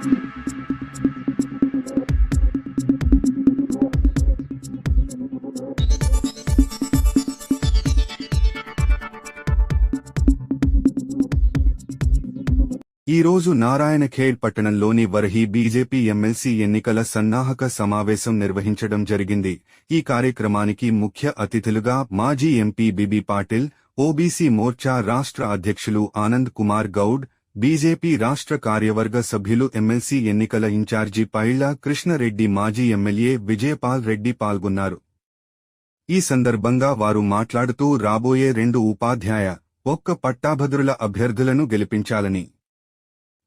ఈ రోజు నారాయణఖేడ్ పట్టణంలోని వరహి బీజేపీ ఎమ్మెల్సీ ఎన్నికల సన్నాహక సమావేశం నిర్వహించడం జరిగింది. ఈ కార్యక్రమానికి ముఖ్య అతిథులుగా మాజీ MP B B Patil OBC Morcha రాష్ట్ర అధ్యక్షులు ఆనంద్ కుమార్ గౌడ్ బీజేపీ రాష్ట్ర కార్యవర్గ సభ్యులు ఎమ్మెల్సీ ఎన్నికల ఇన్ఛార్జి పైళ్ళ కృష్ణరెడ్డి మాజీ ఎమ్మెల్యే విజయపాల్ రెడ్డి పాల్గొన్నారు. ఈ సందర్భంగా వారు మాట్లాడుతూ రాబోయే రెండు ఉపాధ్యాయ ఒక్క పట్టాభద్రుల అభ్యర్థులను గెలిపించాలని.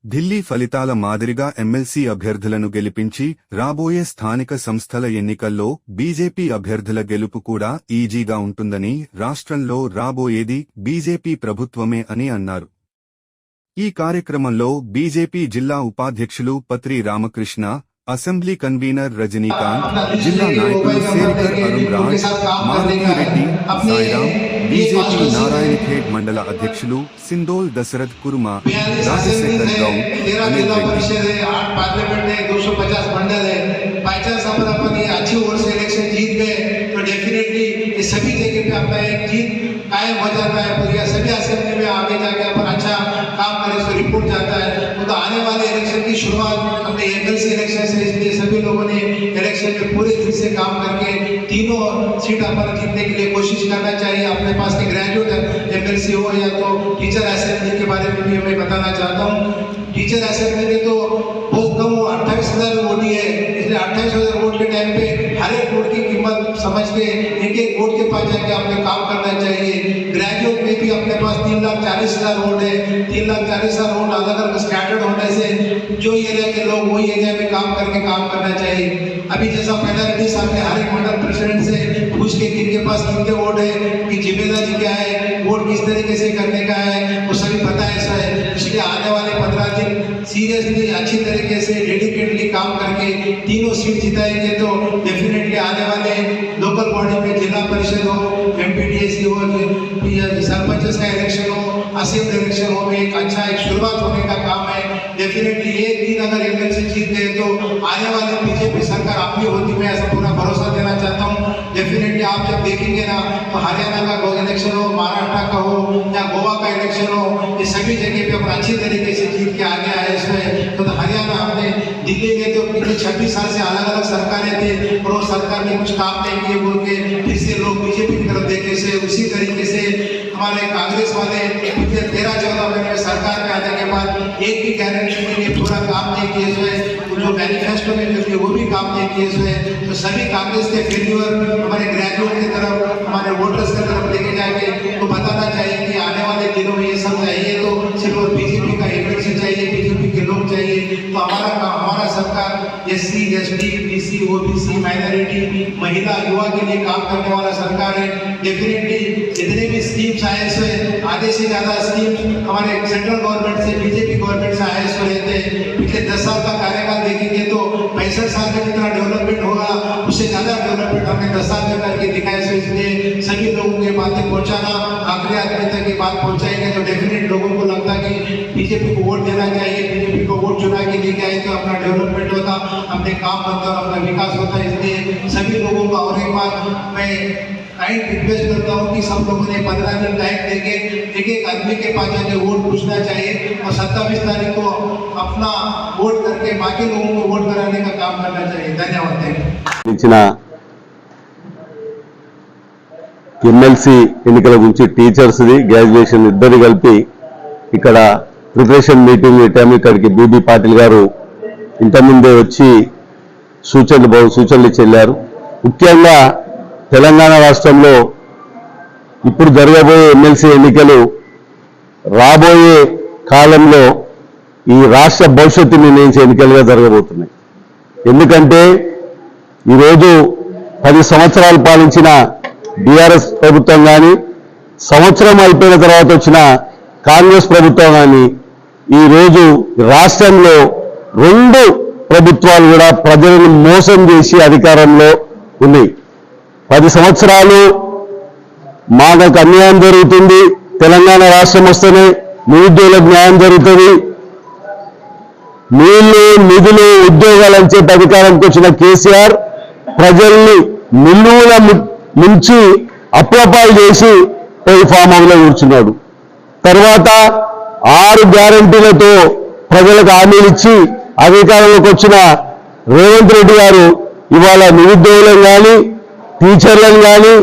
ఢిల్లీ ఫలితాల మాదిరిగా ఎమ్మెల్సీ అభ్యర్థులను గెలిపించి రాబోయే స్థానిక సంస్థల ఎన్నికల్లో బీజేపీ అభ్యర్థుల గెలుపు కూడా ఈజీగా ఉంటుందని రాష్ట్రంలో రాబోయేది బీజేపీ ప్రభుత్వమే అని అన్నారు. ఈ కార్యక్రమంలో బీజేపీ జిల్లా ఉపాధ్యక్షులు పత్రి రామకృష్ణ అసెంబ్లీ కన్వీనర్ రజనీకాంత్ జిల్లా నాయకులు సేరికర్ అరుణ్ రాజ్ మారుతిరెడ్డి సాయిరాం బీజేపీ నారాయణఖేడ్ మండల అధ్యక్షులు సిందోల్ దశరథ్ కుర్మా రాజశేఖర్ గౌడ్ तेरह అనిల్ जिला రెడ్డి परिषद है आठ पार्लियामेंट है दो सौ पचास मंडल है बाई चांस अपन अपन ये अच्छी ओर से इलेक्शन जीत गए तो डेफिनेटली ये सभी जगह पे अपना एक जीत कायम हो जाता है पूरी की शुरुआत अपने एमएलसी इलेक्शन से इसलिए सभी लोगों ने इलेक्शन में पूरे दिल से काम करके तीनों सीट अपन जीतने के लिए कोशिश करना चाहिए। अपने पास के ग्रेजुएट एमएलसी हो या तो टीचर असेंबली के बारे में भी मैं बताना चाहता हूँ। टीचर असेंबली में तो अट्ठाईस वोट के टाइम पे हर एक वोट की कीमत समझ के एक एक वोट के पास जाके आपने काम करना चाहिए। ग्रेजुएट में भी अपने पास तीन लाख चालीस हज़ार वोट है, तीन लाख चालीस हज़ार वोट अलग अलग होने से जो एरिया के लोग वही एरिया में काम करके काम करना चाहिए। अभी जैसा पहला रेड्डी हर एक मंडल प्रेसिडेंट से पूछ के किनके पास किनके वोट है, कि ज़िम्मेदारी क्या है वोट किस तरीके से करने का है, वो सभी पता है इसलिए दिन सीरियसली अच्छी तरीके से डेडिकेटली काम करके तीनों सीट जिताएँगे तो डेफिनेटली आने वाले लोकल बॉडी में जिला परिषद हो एमपीडीएसी हो या सरपंच का इलेक्शन हो असेंबली इलेक्शन हो में एक अच्छा एक शुरुआत होने का काम है। डेफिनेटली ये तीन अगर एमएलसी जीत गए तो आने वाले बीजेपी सरकार अपनी होती, मैं ऐसा पूरा भरोसा देना चाहता हूँ। डेफिनेटली आप जब देखेंगे ना तो हरियाणा का इलेक्शन हो, महाराष्ट्र का हो, या गोवा का इलेक्शन हो, ये सभी जगह पे अच्छी तरीके से जीत के आगे आए इसमें तो, तो हरियाणा हमने दिल्ली में तो पिछले छब्बीस साल से अलग अलग सरकारें थे और सरकार ने कुछ काम नहीं किए, बोल के फिर से लोग बीजेपी की तरफ़ देखे से, उसी तरीके से हमारे कांग्रेस वाले पिछले तेरह चौदह महीने में सरकार में आने के बाद एक भी गारंटी लिए पूरा काम नहीं किए हुए तो जो मैनिफेस्टो में जो वो भी काम नहीं किए हुए तो सभी कांग्रेस के फेल्यूर हमारे ग्रेजुएट की तरफ़, हमारे वोटर्स की तरफ़ लेके जाएँगे तो बताना चाहिए कि आने वाले दिनों में ये सब चाहिए तो सिर्फ़ बीजेपी का एमएलसी चाहिए, बीजेपी के लोग चाहिए तो हमारा काम हमारा सरकार S C S T B C O B C minority, महिला, युवा के लिए काम करने वाला सरकार है। डेफिनेटली जितने भी स्कीम्स आए सो आधे से ज़्यादा स्कीम्स हमारे सेंट्रल गवर्नमेंट से बीजेपी गवर्नमेंट से आए सो रहते हैं। पिछले दस साल का कार्यकाल देखेंगे तो पैंसठ साल का जितना डेवलपमेंट होगा, उससे ज़्यादा डेवलपमेंट हमने दस साल में करके दिखाए अपने काम बनता और अपना विकास होता इसलिए सभी लोगों का और एक बार मैं काइंड रिक्वेस्ट करता हूँ कि सब लोगों ने पंद्रह दिन टाइम देके एक एक आदमी के पास जाके वोट पूछना चाहिए और सत्ताईस तारीख को अपना वोट करके बाकी लोगों को वोट कराने का काम करना चाहिए धन्यवाद थैंक यू ఇచ్చిన ఎమ్మెల్సీ ఎన్నికల గురించి టీచర్స్ది గ్రాడ్యుయేషన్ ఇద్దరు కలిపి ఇక్కడ ప్రిపరేషన్ మీటింగ్ టైం ఇక్కడికి బీబీ పాటిల్ గారు ఇంతకుముందే వచ్చి సూచనలు బహు సూచనలు చెల్లారు. ముఖ్యంగా తెలంగాణ రాష్ట్రంలో ఇప్పుడు జరగబోయే ఎమ్మెల్సీ ఎన్నికలు రాబోయే కాలంలో ఈ రాష్ట్ర భవిష్యత్తు నిర్ణయించే ఎన్నికలుగా జరగబోతున్నాయి. ఎందుకంటే ఈరోజు పది సంవత్సరాలు పాలించిన బీఆర్ఎస్ ప్రభుత్వం కానీ సంవత్సరం అయిపోయిన తర్వాత వచ్చిన కాంగ్రెస్ ప్రభుత్వం కానీ ఈరోజు రాష్ట్రంలో రెండు ప్రభుత్వాలు కూడా ప్రజలను మోసం చేసి అధికారంలో ఉన్నాయి పది సంవత్సరాలు మాకు అన్యాయం జరుగుతుంది. తెలంగాణ రాష్ట్రం వస్తేనే నిరుద్యోగులకు న్యాయం జరుగుతుంది. నీళ్ళు నిధులు ఉద్యోగాలు అంచేత అధికారానికి వచ్చిన కేసీఆర్ ప్రజల్ని నిల్లువుల ము- ముంచి అప్రపాలు చేసి పోయి ఫామ్ హౌస్లో కూర్చున్నాడు. తర్వాత ఆరు గ్యారంటీలతో ప్రజలకు హామీలు ఇచ్చి అధికారంలోకి వచ్చిన రేవంత్ రెడ్డి గారు ఇవాళ నిరుద్యోగులను కానీ టీచర్లను కానీ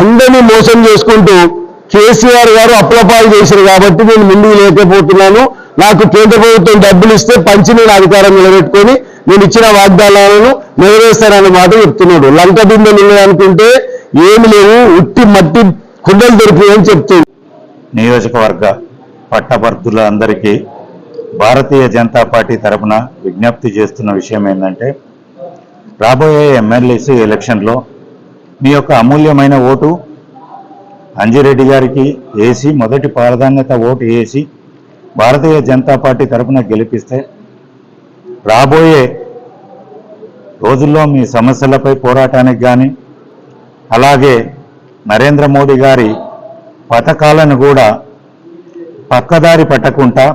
అందరినీ మోసం చేసుకుంటూ కేసీఆర్ గారు అప్రపాలు చేశారు కాబట్టి నేను ముందుకు లేకపోతున్నాను. నాకు కేంద్ర ప్రభుత్వం డబ్బులు ఇస్తే పంచి నేను అధికారం నిలబెట్టుకొని నేను ఇచ్చిన వాగ్దానాలను నెరవేరుస్తానన్న మాట చెప్తున్నాడు. లంక బిందె అనుకుంటే ఏమి లేవు ఉట్టి మట్టి కుండలు దొరికినాయని చెప్తుంది. నియోజకవర్గ పట్టభర్తులందరికీ భారతీయ జనతా పార్టీ తరపున విజ్ఞప్తి చేస్తున్న విషయం ఏంటంటే రాబోయే ఎమ్మెల్యేసి ఎలక్షన్లో మీ యొక్క అమూల్యమైన ఓటు అంజిరెడ్డి గారికి వేసి మొదటి ప్రాధాన్యత ఓటు వేసి భారతీయ జనతా పార్టీ తరపున గెలిపిస్తే రాబోయే రోజుల్లో మీ సమస్యలపై పోరాటానికి కానీ అలాగే నరేంద్ర మోడీ గారి పథకాలను కూడా పక్కదారి పట్టకుండా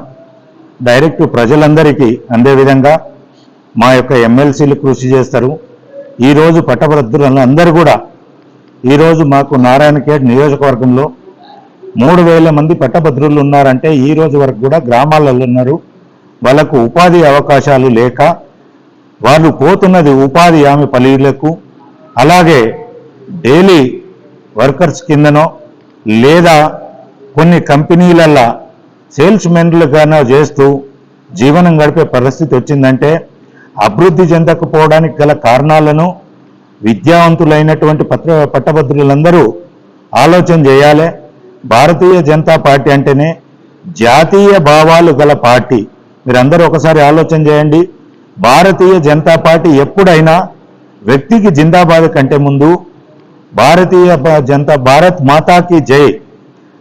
డైరెక్ట్ ప్రజలందరికీ అందే విధంగా మా యొక్క ఎమ్మెల్సీలు కృషి చేస్తారు. ఈరోజు పట్టభద్రులందరూ కూడా ఈరోజు మాకు నారాయణఖేడ్ నియోజకవర్గంలో మూడు వేల మంది పట్టభద్రులు ఉన్నారంటే ఈ రోజు వరకు కూడా గ్రామాలలో ఉన్నారు. వాళ్ళకు ఉపాధి అవకాశాలు లేక వాళ్ళు పోతున్నది ఉపాధి హామీ పల్లీలకు అలాగే డైలీ వర్కర్స్ కిందనో లేదా కొన్ని కంపెనీలల్లో సేల్స్ మెన్లుగానో చేస్తూ జీవనం గడిపే పరిస్థితి వచ్చిందంటే అభివృద్ధి చెందకపోవడానికి గల కారణాలను విద్యావంతులైనటువంటి పత్ర పట్టభద్రులందరూ ఆలోచన చేయాలి. భారతీయ జనతా పార్టీ అంటేనే జాతీయ భావాలు గల పార్టీ. మీరందరూ ఒకసారి ఆలోచన చేయండి. భారతీయ జనతా పార్టీ ఎప్పుడైనా వ్యక్తికి జిందాబాద్ కంటే ముందు భారతీయ జనతా భారత్ మాతాకి జై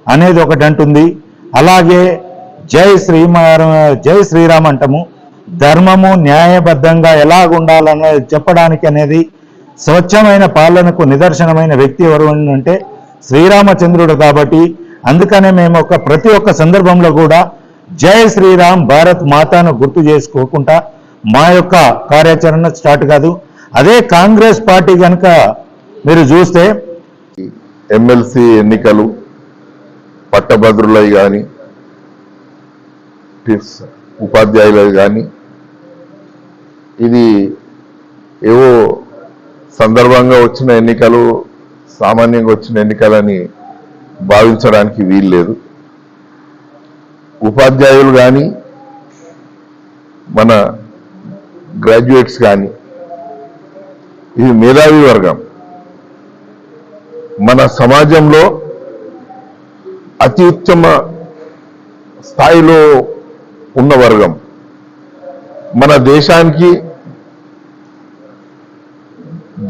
అనేది ఒకటి అంటుంది. అలాగే జై శ్రీమ జై శ్రీరామ్ అంటాము ధర్మము న్యాయబద్ధంగా ఎలాగుండాలనేది చెప్పడానికి అనేది స్వచ్ఛమైన పాలనకు నిదర్శనమైన వ్యక్తి ఎవరు అంటే శ్రీరామచంద్రుడు కాబట్టి అందుకనే మేము ఒక ప్రతి ఒక్క సందర్భంలో కూడా జై శ్రీరామ్ భారత్ మాతాను గుర్తు చేసుకోకుండా మా యొక్క కార్యాచరణ స్టార్ట్ కాదు. అదే కాంగ్రెస్ పార్టీ కనుక మీరు చూస్తే ఎమ్మెల్సీ ఎన్నికలు పట్టభద్రులవి కానీ ఉపాధ్యాయులవి కానీ ఇది ఏవో సందర్భంగా వచ్చిన ఎన్నికలు సామాన్యంగా వచ్చిన ఎన్నికలని భావించడానికి వీలు లేదు ఉపాధ్యాయులు కానీ మన గ్రాడ్యుయేట్స్ కానీ ఇది మేధావి వర్గం. మన సమాజంలో అతి ఉత్తమ స్థాయిలో ఉన్న వర్గం. మన దేశానికి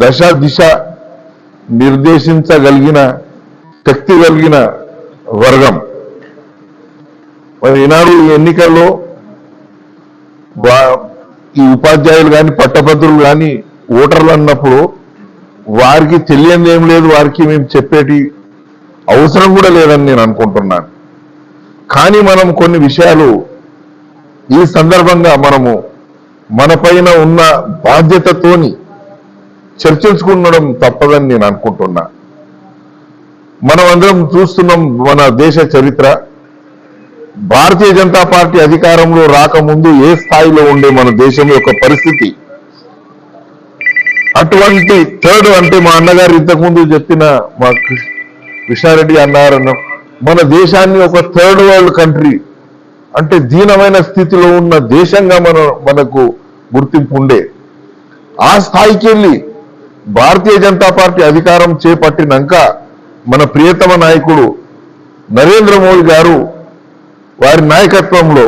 దశ దిశ నిర్దేశించగలిగిన శక్తి కలిగిన వర్గం. మరి ఈనాడు ఈ ఎన్నికల్లో ఈ ఉపాధ్యాయులు కానీ పట్టభద్రులు కానీ ఓటర్లు అన్నప్పుడు వారికి తెలియని ఏం లేదు వారికి మేము చెప్పేటి అవసరం కూడా లేదని నేను అనుకుంటున్నాను. కానీ మనం కొన్ని విషయాలు ఈ సందర్భంగా మనము మన పైన ఉన్న బాధ్యతతోని చర్చించుకుండడం తప్పదని నేను అనుకుంటున్నా. మనం అందరం చూస్తున్నాం మన దేశ చరిత్ర. భారతీయ జనతా పార్టీ అధికారంలో రాకముందు ఏ స్థాయిలో ఉండే మన దేశం యొక్క పరిస్థితి? అటువంటి థర్డ్ అంటే మా అన్నగారు ఇంతకుముందు చెప్పిన మా కృష్- కృష్ణారెడ్డి అన్నారు మన దేశాన్ని ఒక థర్డ్ వరల్డ్ కంట్రీ అంటే దీనమైన స్థితిలో ఉన్న దేశంగా మన మనకు గుర్తింపు ఉండే. ఆ స్థాయికి వెళ్ళి భారతీయ జనతా పార్టీ అధికారం చేపట్టినాక మన ప్రియతమ నాయకుడు నరేంద్ర మోడీ గారు వారి నాయకత్వంలో